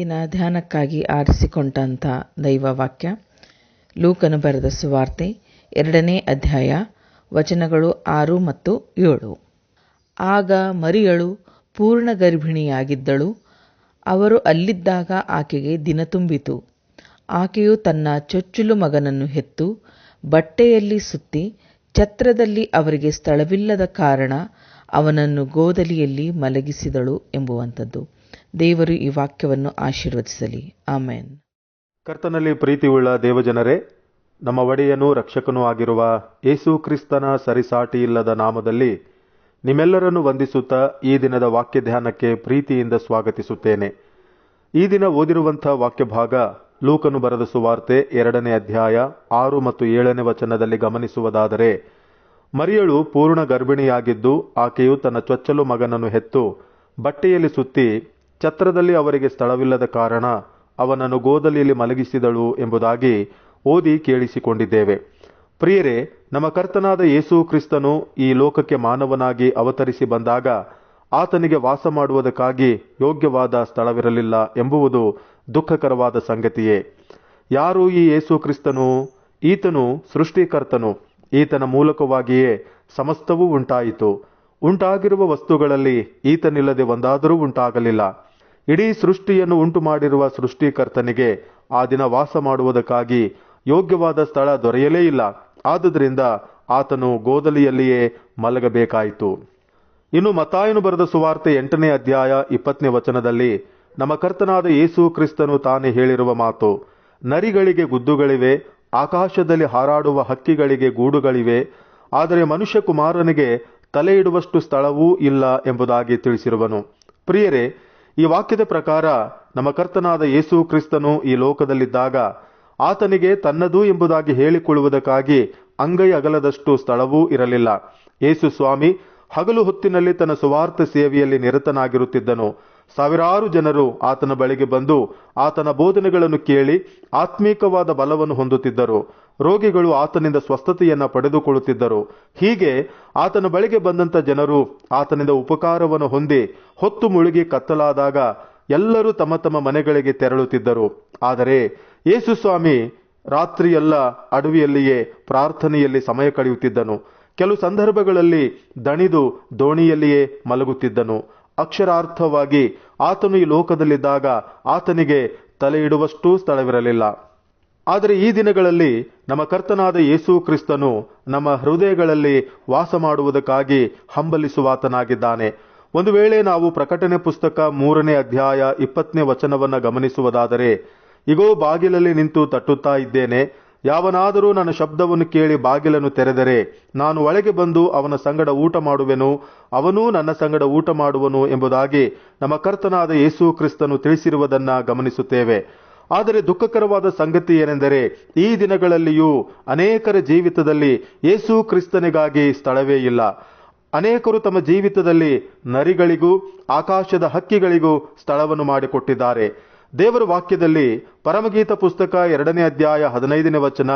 ಇಂದಿನ ಧ್ಯಾನಕ್ಕಾಗಿ ಆರಿಸಿಕೊಂಡಂಥ ದೈವವಾಕ್ಯ. ಲೂಕನು ಬರೆದ ಸುವಾರ್ತೆ ಎರಡನೇ ಅಧ್ಯಾಯ, ವಚನಗಳು ಆರು ಮತ್ತು ಏಳು. ಆಗ ಮರಿಯಳು ಪೂರ್ಣ ಗರ್ಭಿಣಿಯಾಗಿದ್ದಳು ಅವರು ಅಲ್ಲಿದ್ದಾಗ ಆಕೆಗೆ ದಿನ ತುಂಬಿತು. ಆಕೆಯು ತನ್ನ ಚೊಚ್ಚಲು ಮಗನನ್ನು ಹೆತ್ತು ಬಟ್ಟೆಯಲ್ಲಿ ಸುತ್ತಿ ಛತ್ರದಲ್ಲಿ ಅವರಿಗೆ ಸ್ಥಳವಿಲ್ಲದ ಕಾರಣ ಅವನನ್ನು ಗೋದಲಿಯಲ್ಲಿ ಮಲಗಿಸಿದಳು ಎಂಬುವಂಥದ್ದು. ದೇವರು ಈ ವಾಕ್ಯವನ್ನು ಆಶೀರ್ವದಿಸಲಿ. ಆಮೇನ್. ಕರ್ತನಲ್ಲಿ ಪ್ರೀತಿಯುಳ್ಳ ದೇವಜನರೇ, ನಮ್ಮ ಒಡೆಯನೂ ರಕ್ಷಕನೂ ಆಗಿರುವ ಯೇಸು ಕ್ರಿಸ್ತನ ಸರಿಸಾಟಿ ಇಲ್ಲದ ನಾಮದಲ್ಲಿ ನಿಮ್ಮೆಲ್ಲರನ್ನು ವಂದಿಸುತ್ತಾ ಈ ದಿನದ ವಾಕ್ಯ ಧ್ಯಾನಕ್ಕೆ ಪ್ರೀತಿಯಿಂದ ಸ್ವಾಗತಿಸುತ್ತೇನೆ. ಈ ದಿನ ಓದಿರುವಂಥ ವಾಕ್ಯ ಭಾಗ ಲೂಕನು ಬರೆದ ಸುವಾರ್ತೆ ಎರಡನೇ ಅಧ್ಯಾಯ ಆರು ಮತ್ತು ಏಳನೇ ವಚನದಲ್ಲಿ ಗಮನಿಸುವುದಾದರೆ, ಮರಿಯಳು ಪೂರ್ಣ ಗರ್ಭಿಣಿಯಾಗಿದ್ದು ಆಕೆಯು ತನ್ನ ಚೊಚ್ಚಲು ಮಗನನ್ನು ಹೆತ್ತು ಬಟ್ಟೆಯಲ್ಲಿ ಸುತ್ತಿ ಛತ್ರದಲ್ಲಿ ಅವರಿಗೆ ಸ್ಥಳವಿಲ್ಲದ ಕಾರಣ ಅವನನ್ನು ಗೋದಲಿಯಲ್ಲಿ ಮಲಗಿಸಿದಳು ಎಂಬುದಾಗಿ ಓದಿ ಕೇಳಿಸಿಕೊಂಡಿದ್ದೇವೆ. ಪ್ರಿಯರೇ, ನಮ್ಮ ಕರ್ತನಾದ ಯೇಸು ಕ್ರಿಸ್ತನು ಈ ಲೋಕಕ್ಕೆ ಮಾನವನಾಗಿ ಅವತರಿಸಿ ಬಂದಾಗ ಆತನಿಗೆ ವಾಸ ಮಾಡುವುದಕ್ಕಾಗಿ ಯೋಗ್ಯವಾದ ಸ್ಥಳವಿರಲಿಲ್ಲ ಎಂಬುವುದು ದುಃಖಕರವಾದ ಸಂಗತಿಯೇ. ಯಾರು ಈ ಯೇಸು ಕ್ರಿಸ್ತನು? ಈತನು ಸೃಷ್ಟಿಕರ್ತನು. ಈತನ ಮೂಲಕವಾಗಿಯೇ ಸಮಸ್ತವೂ ಉಂಟಾಯಿತು. ಉಂಟಾಗಿರುವ ವಸ್ತುಗಳಲ್ಲಿ ಈತನಿಲ್ಲದೆ ಒಂದಾದರೂ ಉಂಟಾಗಲಿಲ್ಲ. ಇಡೀ ಸೃಷ್ಟಿಯನ್ನು ಉಂಟು ಮಾಡಿರುವ ಸೃಷ್ಟಿಕರ್ತನಿಗೆ ಆ ದಿನ ವಾಸ ಮಾಡುವುದಕ್ಕಾಗಿ ಯೋಗ್ಯವಾದ ಸ್ಥಳ ದೊರೆಯಲೇ ಇಲ್ಲ. ಆದುದರಿಂದ ಆತನು ಗೋದಲಿಯಲ್ಲಿಯೇ ಮಲಗಬೇಕಾಯಿತು. ಇನ್ನು ಮತಾಯನು ಬರೆದ ಸುವಾರ್ತೆ ಎಂಟನೇ ಅಧ್ಯಾಯ ಇಪ್ಪತ್ತನೇ ವಚನದಲ್ಲಿ, ನಮ್ಮ ಕರ್ತನಾದ ಯೇಸು ಕ್ರಿಸ್ತನು ತಾನೇ ಹೇಳಿರುವ ಮಾತು, ನರಿಗಳಿಗೆ ಗುದ್ದುಗಳಿವೆ, ಆಕಾಶದಲ್ಲಿ ಹಾರಾಡುವ ಹಕ್ಕಿಗಳಿಗೆ ಗೂಡುಗಳಿವೆ, ಆದರೆ ಮನುಷ್ಯ ಕುಮಾರನಿಗೆ ತಲೆ ಇಡುವಷ್ಟು ಸ್ಥಳವೂ ಇಲ್ಲ ಎಂಬುದಾಗಿ ತಿಳಿಸಿರುವನು. ಪ್ರಿಯರೇ ಈ ವಾಕ್ಯದ ಪ್ರಕಾರ ನಮ್ಮ ಕರ್ತನಾದ ಯೇಸು ಕ್ರಿಸ್ತನು ಈ ಲೋಕದಲ್ಲಿದ್ದಾಗ ಆತನಿಗೆ ತನ್ನದು ಎಂಬುದಾಗಿ ಹೇಳಿಕೊಳ್ಳುವುದಕ್ಕಾಗಿ ಅಂಗೈ ಅಗಲದಷ್ಟು ಸ್ಥಳವೂ ಇರಲಿಲ್ಲ. ಯೇಸು ಸ್ವಾಮಿ ಹಗಲು ಹೊತ್ತಿನಲ್ಲಿ ತನ್ನ ಸುವಾರ್ಥ ಸೇವೆಯಲ್ಲಿ ನಿರತನಾಗಿರುತ್ತಿದ್ದನು. ಸಾವಿರಾರು ಜನರು ಆತನ ಬಳಿಗೆ ಬಂದು ಆತನ ಬೋಧನೆಗಳನ್ನು ಕೇಳಿ ಆತ್ಮೀಕವಾದ ಬಲವನ್ನು ಹೊಂದುತ್ತಿದ್ದರು. ರೋಗಿಗಳು ಆತನಿಂದ ಸ್ವಸ್ಥತೆಯನ್ನು ಪಡೆದುಕೊಳ್ಳುತ್ತಿದ್ದರು. ಹೀಗೆ ಆತನ ಬಳಿಗೆ ಬಂದಂತ ಜನರು ಆತನಿಂದ ಉಪಕಾರವನ್ನು ಹೊಂದಿ ಹೊತ್ತು ಮುಳುಗಿ ಕತ್ತಲಾದಾಗ ಎಲ್ಲರೂ ತಮ್ಮ ತಮ್ಮ ಮನೆಗಳಿಗೆ ತೆರಳುತ್ತಿದ್ದರು. ಆದರೆ ಯೇಸು ಸ್ವಾಮಿ ರಾತ್ರಿಯೆಲ್ಲ ಅಡವಿಯಲ್ಲಿಯೇ ಪ್ರಾರ್ಥನೆಯಲ್ಲಿ ಸಮಯ ಕಳೆಯುತ್ತಿದ್ದನು. ಕೆಲವು ಸಂದರ್ಭಗಳಲ್ಲಿ ದಣಿದು ದೋಣಿಯಲ್ಲಿಯೇ ಮಲಗುತ್ತಿದ್ದನು. ಅಕ್ಷರಾರ್ಥವಾಗಿ ಆತನು ಈ ಲೋಕದಲ್ಲಿದ್ದಾಗ ಆತನಿಗೆ ತಲೆ ಇಡುವಷ್ಟು ಸ್ಥಳವಿರಲಿಲ್ಲ. ಆದರೆ ಈ ದಿನಗಳಲ್ಲಿ ನಮ್ಮ ಕರ್ತನಾದ ಯೇಸು ಕ್ರಿಸ್ತನು ನಮ್ಮ ಹೃದಯಗಳಲ್ಲಿ ವಾಸ ಮಾಡುವುದಕ್ಕಾಗಿ ಹಂಬಲಿಸುವಾತನಾಗಿದ್ದಾನೆ. ಒಂದು ವೇಳೆ ನಾವು ಪ್ರಕಟಣೆ ಪುಸ್ತಕ ಮೂರನೇ ಅಧ್ಯಾಯ ಇಪ್ಪತ್ತನೇ ವಚನವನ್ನು ಗಮನಿಸುವುದಾದರೆ, ಇಗೋ ಬಾಗಿಲಲ್ಲಿ ನಿಂತು ತಟ್ಟುತ್ತಾ ಇದ್ದೇನೆ ಯಾವನಾದರೂ ನನ್ನ ಶಬ್ದವನ್ನು ಕೇಳಿ ಬಾಗಿಲನ್ನು ತೆರೆದರೆ ನಾನು ಒಳಗೆ ಬಂದು ಅವನ ಸಂಗಡ ಊಟ ಮಾಡುವೆನು, ಅವನೂ ನನ್ನ ಸಂಗಡ ಊಟ ಮಾಡುವನು ಎಂಬುದಾಗಿ ನಮ್ಮ ಕರ್ತನಾದ ಯೇಸು ಕ್ರಿಸ್ತನು ತಿಳಿಸಿರುವುದನ್ನು ಗಮನಿಸುತ್ತೇವೆ. ಆದರೆ ದುಃಖಕರವಾದ ಸಂಗತಿ ಏನೆಂದರೆ ಈ ದಿನಗಳಲ್ಲಿಯೂ ಅನೇಕರ ಜೀವಿತದಲ್ಲಿ ಯೇಸು ಕ್ರಿಸ್ತನಿಗಾಗಿ ಸ್ಥಳವೇ ಇಲ್ಲ. ಅನೇಕರು ತಮ್ಮ ಜೀವಿತದಲ್ಲಿ ನರಿಗಳಿಗೂ, ಆಕಾಶದ ಹಕ್ಕಿಗಳಿಗೂ ಸ್ಥಳವನ್ನು ಮಾಡಿಕೊಟ್ಟಿದ್ದಾರೆ. ದೇವರ ವಾಕ್ಯದಲ್ಲಿ ಪರಮಗೀತ ಪುಸ್ತಕ ಎರಡನೇ ಅಧ್ಯಾಯ ಹದಿನೈದನೇ ವಚನ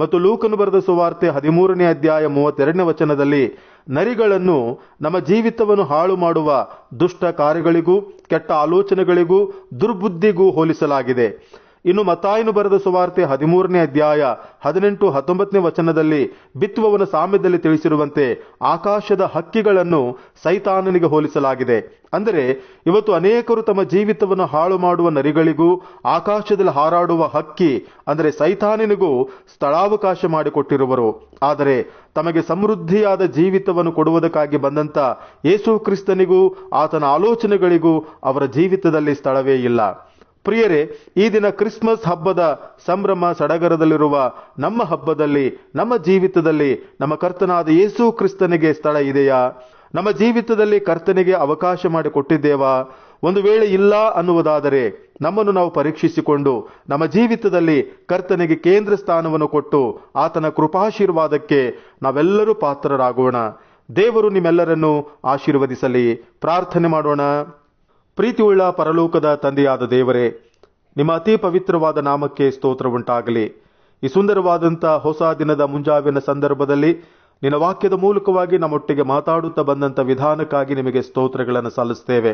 ಮತ್ತು ಲೂಕನು ಬರೆದ ಸುವಾರ್ತೆ ಹದಿಮೂರನೇ ಅಧ್ಯಾಯ ಮೂವತ್ತೆರಡನೇ ವಚನದಲ್ಲಿ ನರಿಗಳನ್ನು ನಮ್ಮ ಜೀವಿತವನ್ನು ಹಾಳು ಮಾಡುವ ದುಷ್ಟ ಕಾರ್ಯಗಳಿಗೂ ಕೆಟ್ಟ ಆಲೋಚನೆಗಳಿಗೂ ದುರ್ಬುದ್ಧಿಗೂ ಹೋಲಿಸಲಾಗಿದೆ. ಇನ್ನು ಮತ್ತಾಯನು ಬರೆದ ಸುವಾರ್ತೆ ಹದಿಮೂರನೇ ಅಧ್ಯಾಯ ಹದಿನೆಂಟು ಹತ್ತೊಂಬತ್ತನೇ ವಚನದಲ್ಲಿ ಬಿತ್ತುವವನ ಸಾಮ್ಯದಲ್ಲಿ ತಿಳಿಸಿರುವಂತೆ ಆಕಾಶದ ಹಕ್ಕಿಗಳನ್ನು ಸೈತಾನನಿಗೆ ಹೋಲಿಸಲಾಗಿದೆ. ಅಂದರೆ ಇವತ್ತು ಅನೇಕರು ತಮ್ಮ ಜೀವಿತವನ್ನು ಹಾಳು ಮಾಡುವ ನರಿಗಳಿಗೂ ಆಕಾಶದಲ್ಲಿ ಹಾರಾಡುವ ಹಕ್ಕಿ, ಅಂದರೆ ಸೈತಾನನಿಗೂ ಸ್ಥಳಾವಕಾಶ ಮಾಡಿಕೊಟ್ಟಿರುವರು. ಆದರೆ ತಮಗೆ ಸಮೃದ್ಧಿಯಾದ ಜೀವಿತವನ್ನು ಕೊಡುವುದಕ್ಕಾಗಿ ಬಂದಂತ ಯೇಸು ಕ್ರಿಸ್ತನಿಗೂ, ಆತನ ಆಲೋಚನೆಗಳಿಗೂ ಅವರ ಜೀವಿತದಲ್ಲಿ ಸ್ಥಳವೇ ಇಲ್ಲ. ಪ್ರಿಯರೇ, ಈ ದಿನ ಕ್ರಿಸ್ಮಸ್ ಹಬ್ಬದ ಸಂಭ್ರಮ ಸಡಗರದಲ್ಲಿರುವ ನಮ್ಮ ಹಬ್ಬದಲ್ಲಿ, ನಮ್ಮ ಜೀವಿತದಲ್ಲಿ ನಮ್ಮ ಕರ್ತನಾದ ಯೇಸು ಕ್ರಿಸ್ತನಿಗೆ ಸ್ಥಳ ಇದೆಯಾ? ನಮ್ಮ ಜೀವಿತದಲ್ಲಿ ಕರ್ತನಿಗೆ ಅವಕಾಶ ಮಾಡಿಕೊಟ್ಟಿದ್ದೇವಾ? ಒಂದು ವೇಳೆ ಇಲ್ಲ ಅನ್ನುವುದಾದರೆ ನಮ್ಮನ್ನು ನಾವು ಪರೀಕ್ಷಿಸಿಕೊಂಡು, ನಮ್ಮ ಜೀವಿತದಲ್ಲಿ ಕರ್ತನಿಗೆ ಕೇಂದ್ರ ಸ್ಥಾನವನ್ನು ಕೊಟ್ಟು ಆತನ ಕೃಪಾಶೀರ್ವಾದಕ್ಕೆ ನಾವೆಲ್ಲರೂ ಪಾತ್ರರಾಗೋಣ. ದೇವರು ನಿಮ್ಮೆಲ್ಲರನ್ನು ಆಶೀರ್ವದಿಸಲಿ. ಪ್ರಾರ್ಥನೆ ಮಾಡೋಣ. ಪ್ರೀತಿಯುಳ್ಳ ಪರಲೋಕದ ತಂದೆಯಾದ ದೇವರೇ, ನಿಮ್ಮ ಅತಿ ಪವಿತ್ರವಾದ ನಾಮಕ್ಕೆ ಸ್ತೋತ್ರ ಉಂಟಾಗಲಿ ಈ ಸುಂದರವಾದಂಥ ಹೊಸ ದಿನದ ಮುಂಜಾವಿನ ಸಂದರ್ಭದಲ್ಲಿ ನಿನ್ನ ವಾಕ್ಯದ ಮೂಲಕವಾಗಿ ನಮ್ಮೊಟ್ಟಿಗೆ ಮಾತಾಡುತ್ತಾ ಬಂದಂಥ ವಿಧಾನಕ್ಕಾಗಿ ನಿಮಗೆ ಸ್ತೋತ್ರಗಳನ್ನು ಸಲ್ಲಿಸ್ತೇವೆ.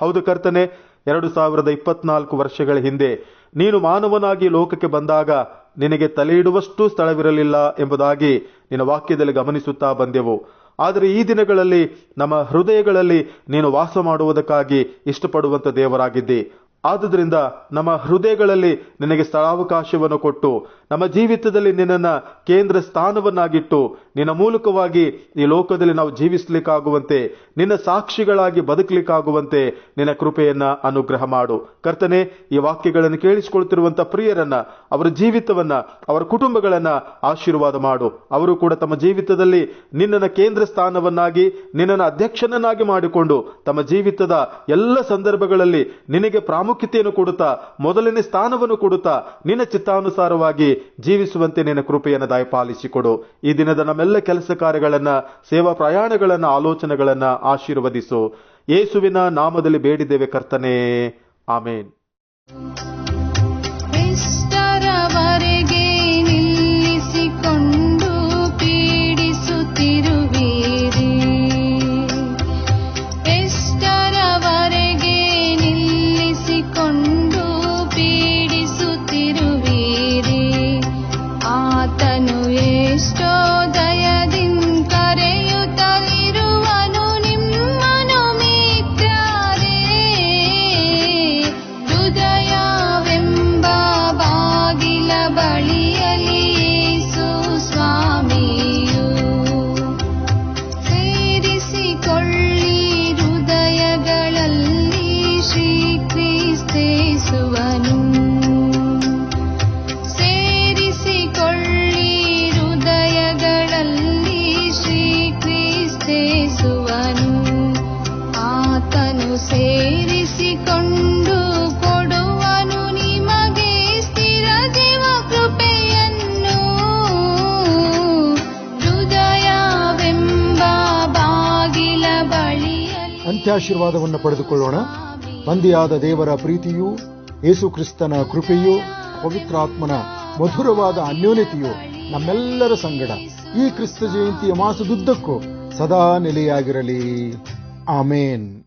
ಹೌದು ಕರ್ತನೆ, ಎರಡು ಸಾವಿರದ ಇಪ್ಪತ್ನಾಲ್ಕು ವರ್ಷಗಳ ಹಿಂದೆ ನೀನು ಮಾನವನಾಗಿ ಲೋಕಕ್ಕೆ ಬಂದಾಗ ನಿನಗೆ ತಲೆಯಿಡುವಷ್ಟು ಸ್ಥಳವಿರಲಿಲ್ಲ ಎಂಬುದಾಗಿ ನಿನ್ನ ವಾಕ್ಯದಲ್ಲಿ ಗಮನಿಸುತ್ತಾ ಬಂದೆವು. ಆದರೆ ಈ ದಿನಗಳಲ್ಲಿ ನಮ್ಮ ಹೃದಯಗಳಲ್ಲಿ ನೀನು ವಾಸ ಮಾಡುವುದಕ್ಕಾಗಿ ಇಷ್ಟಪಡುವಂಥ ದೇವರಾಗಿದ್ದಿ. ಆದುದರಿಂದ ನಮ್ಮ ಹೃದಯಗಳಲ್ಲಿ ನಿನಗೆ ಸ್ಥಳಾವಕಾಶವನ್ನು ಕೊಟ್ಟು, ನಮ್ಮ ಜೀವಿತದಲ್ಲಿ ನಿನ್ನನ್ನ ಕೇಂದ್ರ ಸ್ಥಾನವನ್ನಾಗಿಟ್ಟು ನಿನ್ನ ಮೂಲಕವಾಗಿ ಈ ಲೋಕದಲ್ಲಿ ನಾವು ಜೀವಿಸಲಿಕ್ಕಾಗುವಂತೆ, ನಿನ್ನ ಸಾಕ್ಷಿಗಳಾಗಿ ಬದುಕಲಿಕ್ಕಾಗುವಂತೆ ನಿನ್ನ ಕೃಪೆಯನ್ನ ಅನುಗ್ರಹ ಮಾಡು. ಕರ್ತನೆ, ಈ ವಾಕ್ಯಗಳನ್ನು ಕೇಳಿಸಿಕೊಳ್ತಿರುವಂಥ ಪ್ರಿಯರನ್ನ, ಅವರ ಜೀವಿತವನ್ನ, ಅವರ ಕುಟುಂಬಗಳನ್ನ ಆಶೀರ್ವಾದ ಮಾಡು. ಅವರು ಕೂಡ ತಮ್ಮ ಜೀವಿತದಲ್ಲಿ ನಿನ್ನನ್ನ ಕೇಂದ್ರ ಸ್ಥಾನವನ್ನಾಗಿ ನಿನ್ನನ್ನು ಅಧ್ಯಕ್ಷನನ್ನಾಗಿ ಮಾಡಿಕೊಂಡು, ತಮ್ಮ ಜೀವಿತದ ಎಲ್ಲ ಸಂದರ್ಭಗಳಲ್ಲಿ ನಿನಗೆ ಪ್ರಾಮುಖ್ಯತೆಯನ್ನು ಕೊಡುತ್ತಾ, ಮೊದಲನೇ ಸ್ಥಾನವನ್ನು ಕೊಡುತ್ತಾ, ನಿನ್ನ ಚಿತ್ತಾನುಸಾರವಾಗಿ ಜೀವಿಸುವಂತೆ ನಿನ್ನ ಕೃಪೆಯನ್ನು ದಯಪಾಲಿಸಿಕೊಡು. ಈ ದಿನದ ನಮ್ಮೆಲ್ಲ ಕೆಲಸ ಕಾರ್ಯಗಳನ್ನ, ಸೇವಾ ಪ್ರಯಾಣಗಳನ್ನ, ಆಲೋಚನೆಗಳನ್ನ ಆಶೀರ್ವದಿಸು. ಯೇಸುವಿನ ನಾಮದಲ್ಲಿ ಬೇಡಿದ್ದೇವೆ ಕರ್ತನೇ. ಆಮೇನ್. na ba ಅಂತ್ಯಾಶೀರ್ವಾದವನ್ನು ಪಡೆದುಕೊಳ್ಳೋಣ. ಬಂದಿಯಾದ ದೇವರ ಪ್ರೀತಿಯೂ, ಯೇಸು ಕ್ರಿಸ್ತನ ಕೃಪೆಯೂ ಪವಿತ್ರಾತ್ಮನ ಮಧುರವಾದ ಅನ್ಯೋನ್ಯತೆಯು ನಮ್ಮೆಲ್ಲರ ಸಂಗಡ ಈ ಕ್ರಿಸ್ತ ಜಯಂತಿಯ ಮಾಸದುದ್ದಕ್ಕೂ ಸದಾ ನೆಲೆಯಾಗಿರಲಿ. ಆಮೇನ್.